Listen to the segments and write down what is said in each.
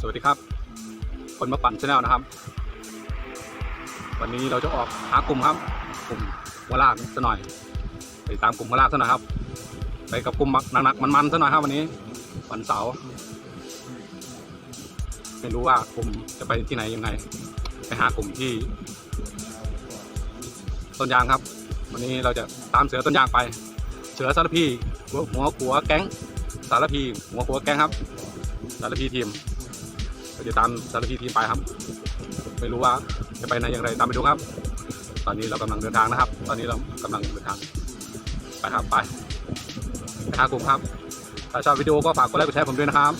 สวัสดีครับ คนมาปั่นชาแนลนะครับ วันนี้เราจะออกหากลุ่มครับ กลุ่มวลากซะหน่อย ไปตามกลุ่มวลากซะหน่อยครับ ไปกับกลุ่มหนักๆมันๆซะหน่อยครับวันนี้วันเสาร์ไม่รู้ว่ากลุ่มจะไปที่ไหนยังไง ไปหากลุ่มที่ต้นยางครับ วันนี้เราจะตามเสือต้นยางไป เสือสารพีหัวหัวหัวแก๊งสารพีหัวหัวแก๊งครับสารพีทีม เราจะตามสารพีทีมไปครับ ไม่รู้ว่าจะไปไหนอย่างไรตามไปดูครับ ตอนนี้เรากำลังเดินทางนะครับ ตอนนี้เรากำลังเดินทางไปครับไปไปหากลุ่มครับถ้าชอบวิดีโอก็ฝากกดไลค์กดแชร์ผมด้วยนะครับ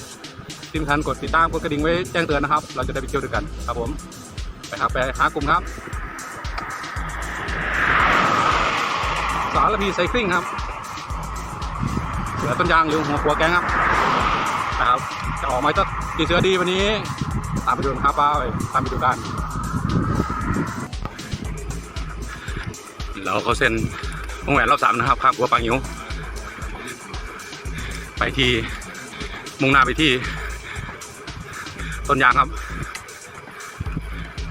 ที่สำคัญกดติดตามกดกระดิ่งไว้แจ้งเตือนนะครับ เราจะได้ไปเที่ยวด้วยกันครับผมไปครับไปหากลุ่มครับ สารพีไซคลิงครับเสือต้นยางหรือหัวขัวแกงครับนะครับจะออกมาจะ กี่เสือดีวันนี้ ตามไปดูนะครับป้าไปตามไปดูกัน เราเขาเซ็นวงแหวนรอบสามนะครับข้ามหัวปางหิวไปที่มุ่งหน้าไปที่ ต้นยางครับ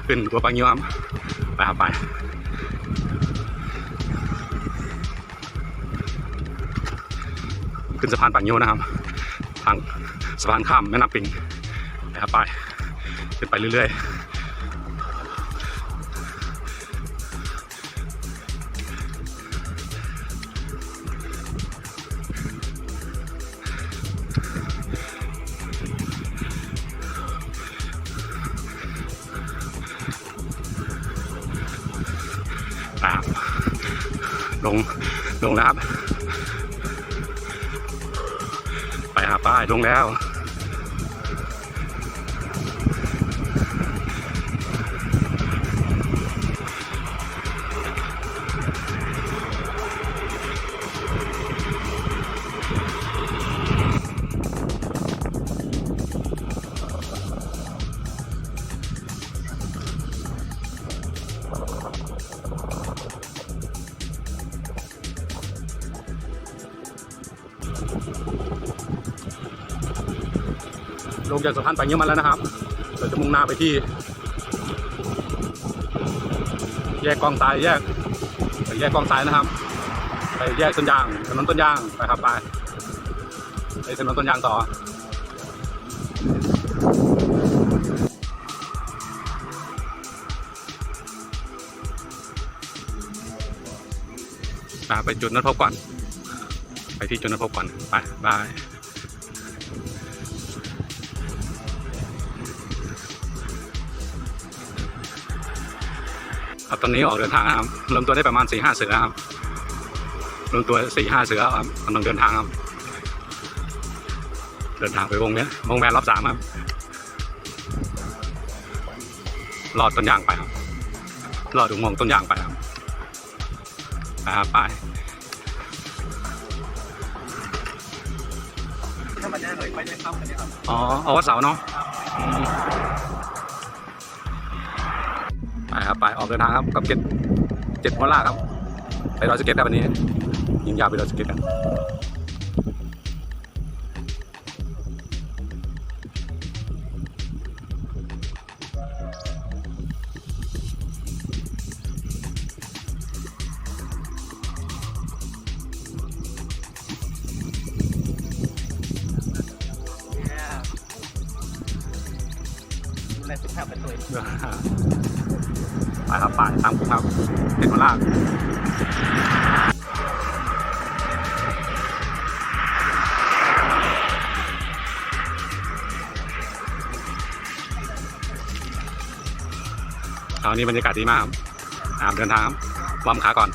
ขึ้นหัวปางหิวครับ ไปครับไปขึ้นสะพานปางโยนะครับ ทางสะพานข้ามแม่น้ำปิง นะครับไปขึ้นไปเรื่อยๆอ่าลงลงแล้วครับไปหาป้ายลงแล้ว งจากสะพานปเงี้ยมาแล้วนะครับ เราจะมุ่งหน้าไปที่ แยกกองทรายแยกไปแยกกองทรายนะครับ ไปแยกต้นยางถนนต้นยางไปครับไปไปถนนต้นยางต่อไปจุดนัดพบก่อน ไปที่จุดนัดพบก่อน ไปบาย ครับตอนนี้ออกเดินทางครับรวมตัวได้ประมาณสี่ห้าเสือครับรวมตัวสี่ห้าเสือครับกำลังเดินทางครับ เดินทางไปวงเนี้ยวงแวนรอบสามครับลอดต้นยางไปครับลอดอุโมงต้นยางไปครับไปครับไปถ้ามันจะเลยไปจะเข้ากันเนี่ยครับอ๋อเอาวัดเสาเนาะ ไปครับไปออกเดินทางครับกับเจ็ดเจ็ดวันล่าครับ ไปรอสเก็ตครับวันนี้ยิงยาวไปรอสเก็ตกัน เอานี้บรรยากาศดีมากครับอ่าเดินทางครับวอร์มขาก่อน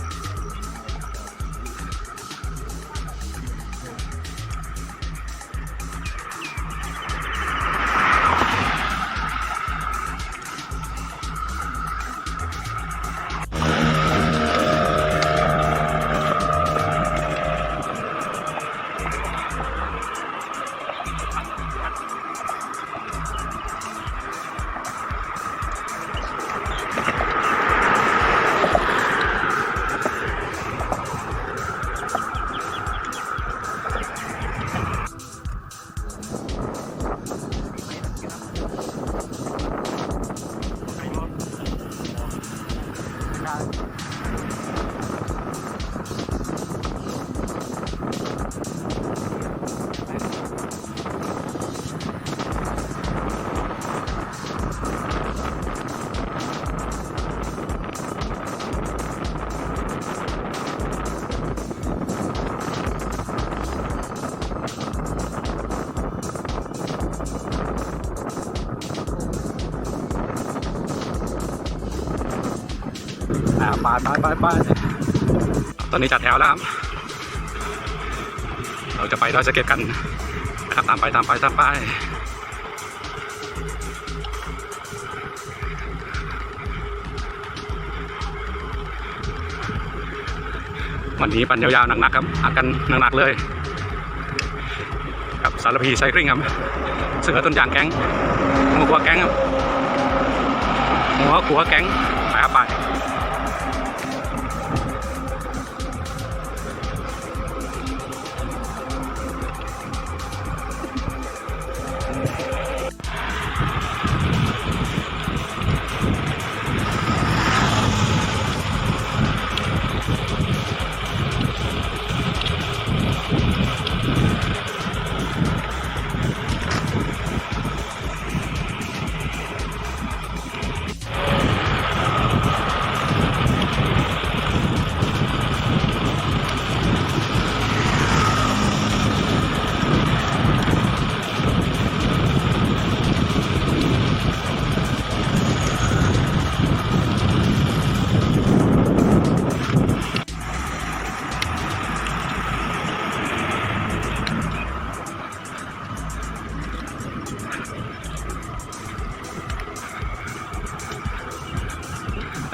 ไปไปไปไปตอนนี้จัดแถวแล้วครับ เราจะไปดอยสะเก็ดกันนะครับตามไปตามไปตามไปวันนี้ปั่นยาวๆหนักๆครับอัดกันหนักๆเลย กับสารพีไซคลิงครับ เสือต้นยางแก๊งหัวกัวแก๊งครับหัวกัวแก๊ง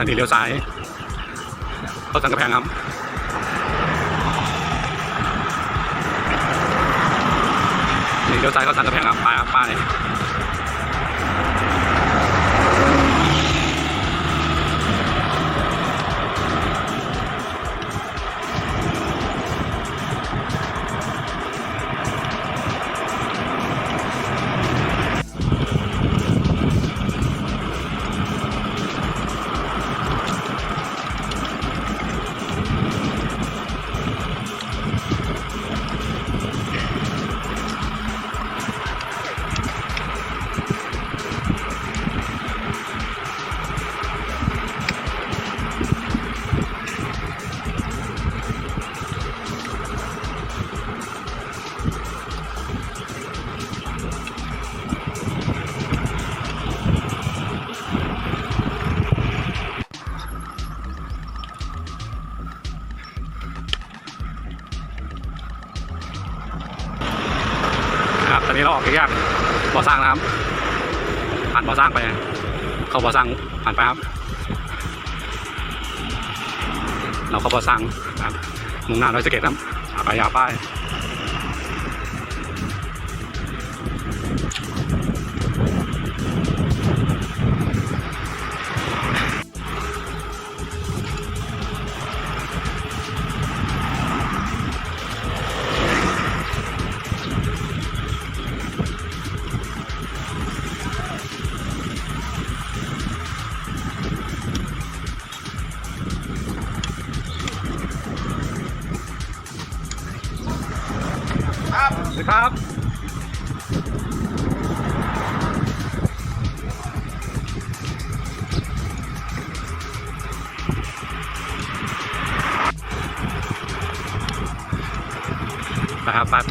หนีเลี้ยวซ้ายเข้าสังกะแพงครับนี่เลี้ยวซ้ายเข้าสังกะแพงครับไปครับไปครับ บ่อสร้างนะครับผ่านบ่อสร้างไปเข้าบ่อสร้างผ่านไปครับ เราเข้าบ่อสร้างครับมุ่งหน้าร้อยสเก็ตครับอ่าไปยาวไปครั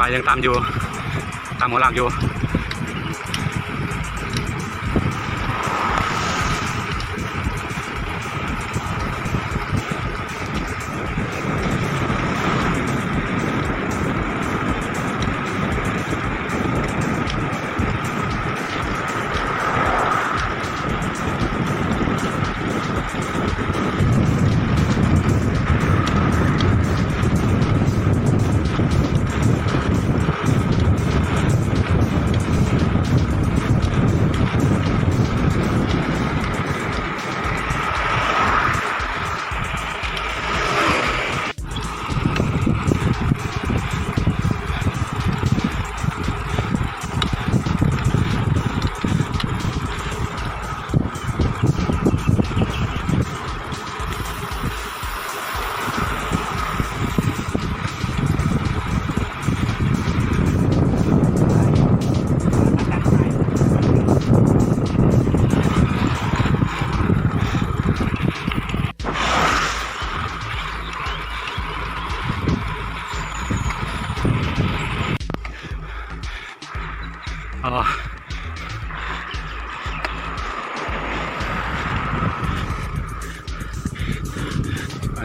ปไปยังตามอยู่ ตามหัวหลักอยู่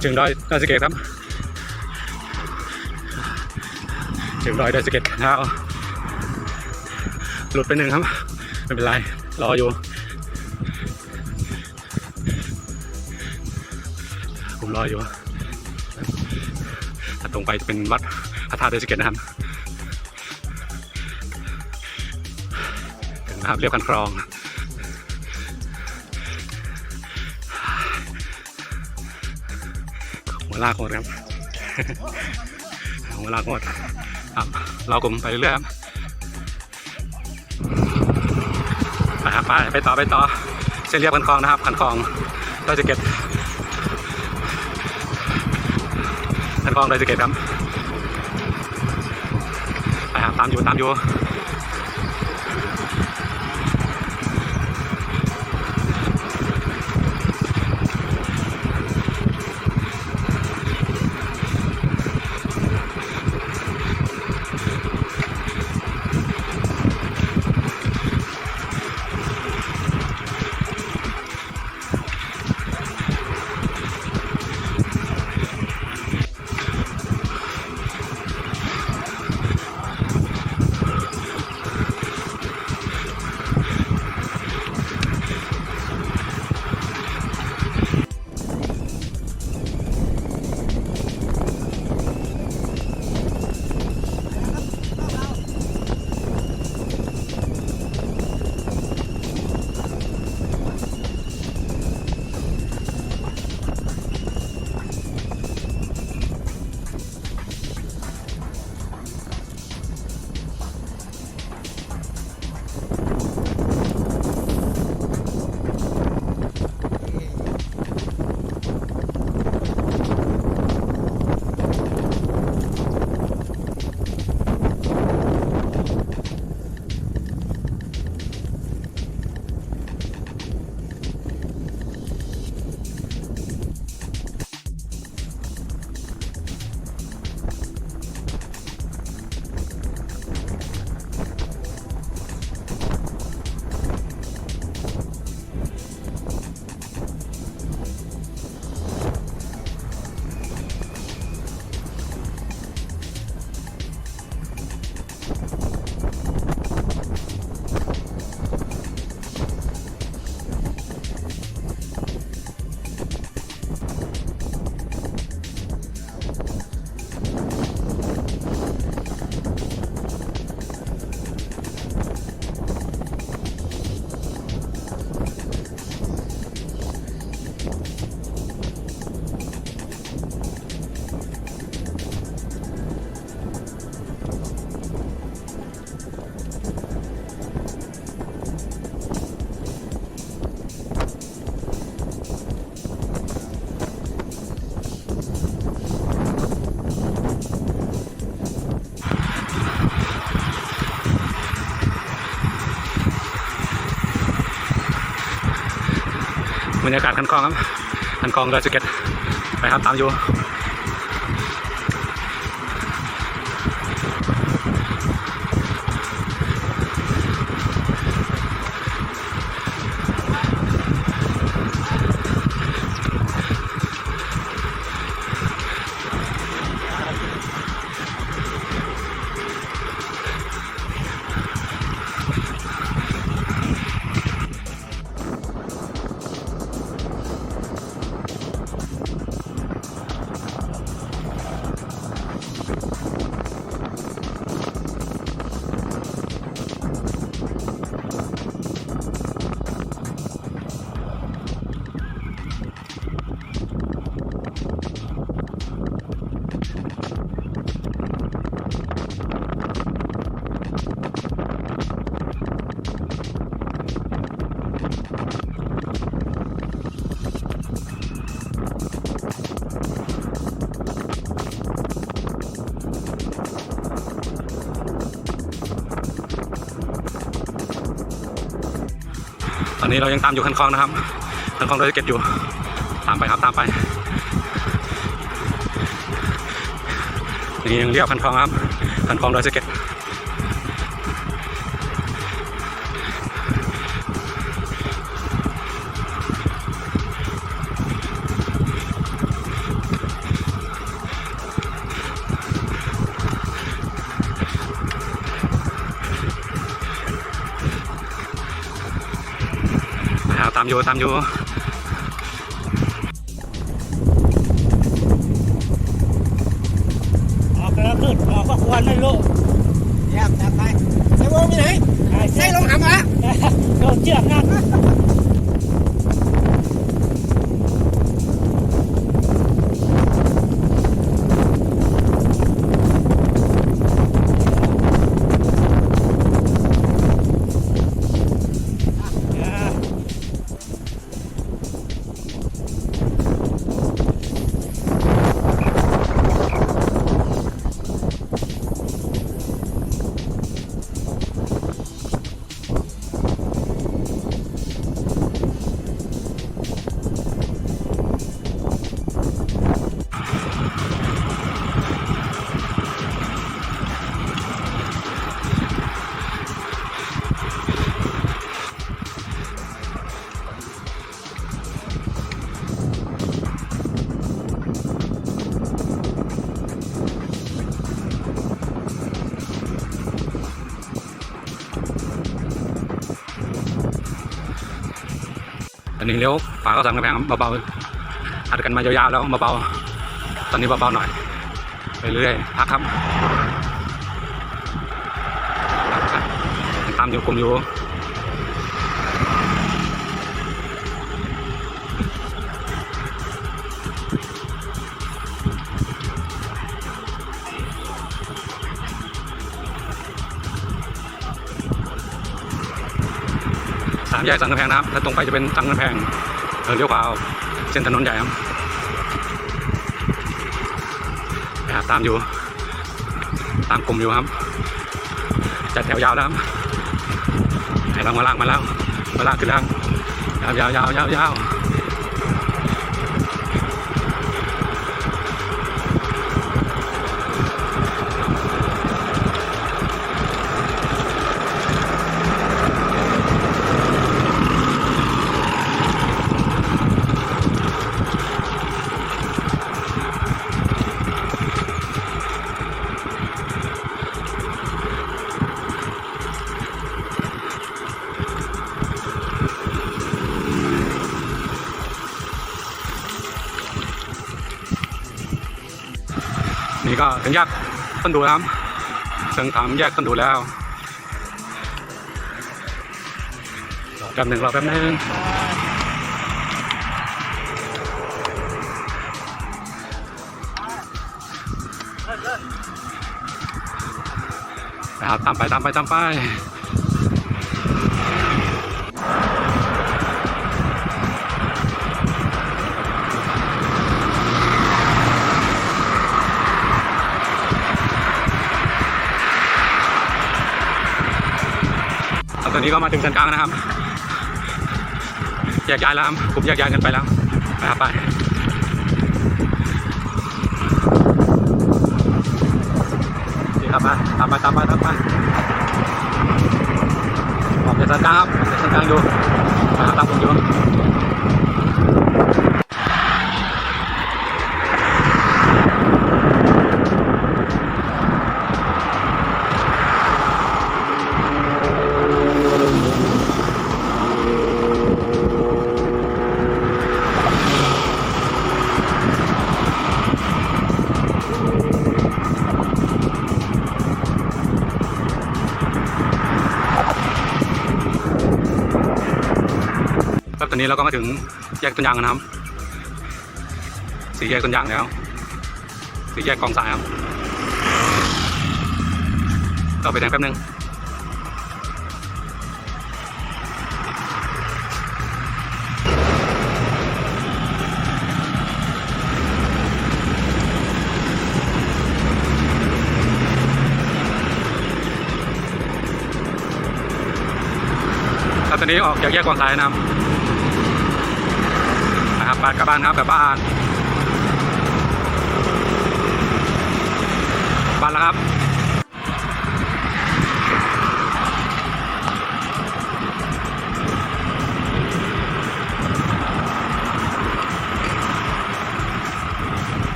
เชิงดอยดอยสเก็ตครับเชิงดอยดอยสเก็ตแล้วหลุดไปหนึ่งครับ ไม่เป็นไร รออยู่ผมรออยู่ถ้าตรงไปจะเป็นวัดพระธาตุดอยสเก็ตนะครับถึงนะครับเรียบคันคลอง ลากหมดครับหัวลากหมดครับเรากลมไปเรื่อยครับไปครับไปไปต่อไปต่อเส้นเรียบคันคลองนะครับคันคลองเราจะเก็บคันคลองเราจะเก็บครับไปครับตามอยู่ตามอยู่ บรรยากาศคันคลองครับคันคลองดอสเก็ตไปครับตามอยู่ อนนี้เรายังตามอยู่คันคลองนะครับคันคลองเราจะเก็บอยู่ ตามไปครับตามไปนี่ยังเรียกคันคลองครับคันคลองเราจะเก็บ อยู่ตามอยู่ออกแล้วขึ้นออกก็ควรไม่รู้เยี่ยมจัดไปใส่วงมีไหนใช่ใส่ลงหำอะโดนเชือกนั่นาเข้าสังกำแพงเบาๆอัดกันมายาวๆแล้วเบาๆตอนนี้เบาๆหน่อย ไปเรื่อยพักครับตามอยู่กลุ่มอยู่สามแยกสังกำแพงนะครับแล้วตรงไปจะเป็นสังกำแพง ออเลี้ยวขวาเอาเส้นถนนใหญ่ครับนะครับตามอยู่ ตามกลุ่มอยู่ครับ จัดแถวยาวแล้วครับให้เรามาลากมาแล้วมาลากขึ้นล่างยาวยาวยาวยาวยาว ก็ถึงแยกต้นดูแล้วครับถึงสามแยกต้นดูแล้วแป๊บหนึ่งรอแป๊บหนึ่งตามไปตามไปตามไป นี้ก็มาถึงชั้นกลางนะครับแยกย้ายแล้วครับกลุ่มแยกย้ายกันไปแล้วไปครับไปนี่ครับมาตามไปตามไปตามไปออกจากชั้นกลางครับออกจากชั้นกลางดูตามผมอยู่ นี้เราก็มาถึงแยกต้นยางกันนะครับ สี่แยกต้นยางแล้ว สี่แยกกองสายครับเราไปแดงแป๊บนึงครับตอนนี้ออกจากแยกกองสายนะครับ บ้านกลับบ้านครับกลับบ้าน บ้านแล้วครับ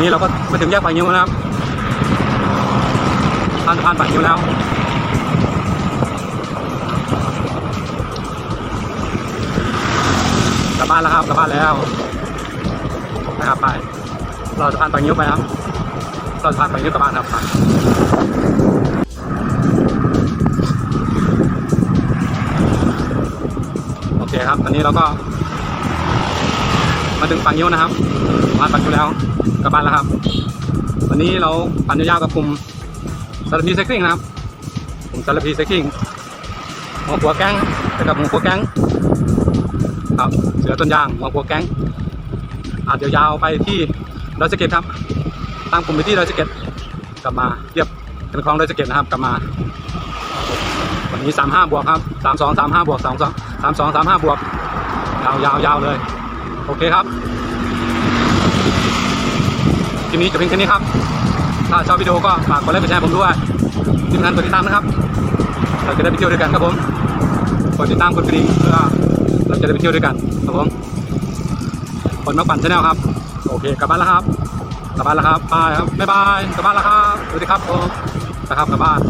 อนนี้เราก็มาถึงแยกปลายนิ้วนะครับผ่านผ่านปลายนิ้วแล้วกลับบ้านแล้วครับกลับบ้านแล้วนะครับไป เราจะผ่านปลายนิ้วไปครับเราจะผ่านปายนิ้วกลับบ้านครับไปโอเคครับตอนนี้เราก็มาถึงปลายนิ้วนะครับผ่านปลายนิ้วแล้ว กลับบ้านแล้วครับ วันนี้เราปั่นยาวๆกับกลุ่มสารพีเซ็กซิ่งนะครับกลุ่มสารพีเซ็กซิ่งหัวหัวแก๊งไปกับหัวหัวแก๊งครับเสือต้นยางหัวหัวแก๊งอาจจะยาวไปที่ดอยสะเก็ดครับตั้งกลุ่มไปที่ดอยสะเก็ดกลับมาเทียบเป็นคลองดอยสะเก็ดนะครับกลับมาวันนี้สามห้าบวกครับสามสองสามห้าบวกสองสองสามสองสามห้าบวกยาวยาวยาวเลย โอเคครับ คลิปนี้จบเพียงแค่นี้ครับ ถ้าชอบวิดีโอก็ฝากกดไลค์กดแชร์ผมด้วยทีมงานกดติดตามนะครับ เราจะได้ไปเที่ยวด้วยกันครับผมกดติดตามกดกระดิ่งเพื่อเราจะได้ไปเที่ยวด้วยกันครับผมคนมาปั่นชาแนลครับ โอเคกลับบ้านแล้วครับกลับบ้านแล้วครับบายครับบ๊ายบายกลับบ้านแล้วครับสวัสดีครับผมนะครับกลับบ้าน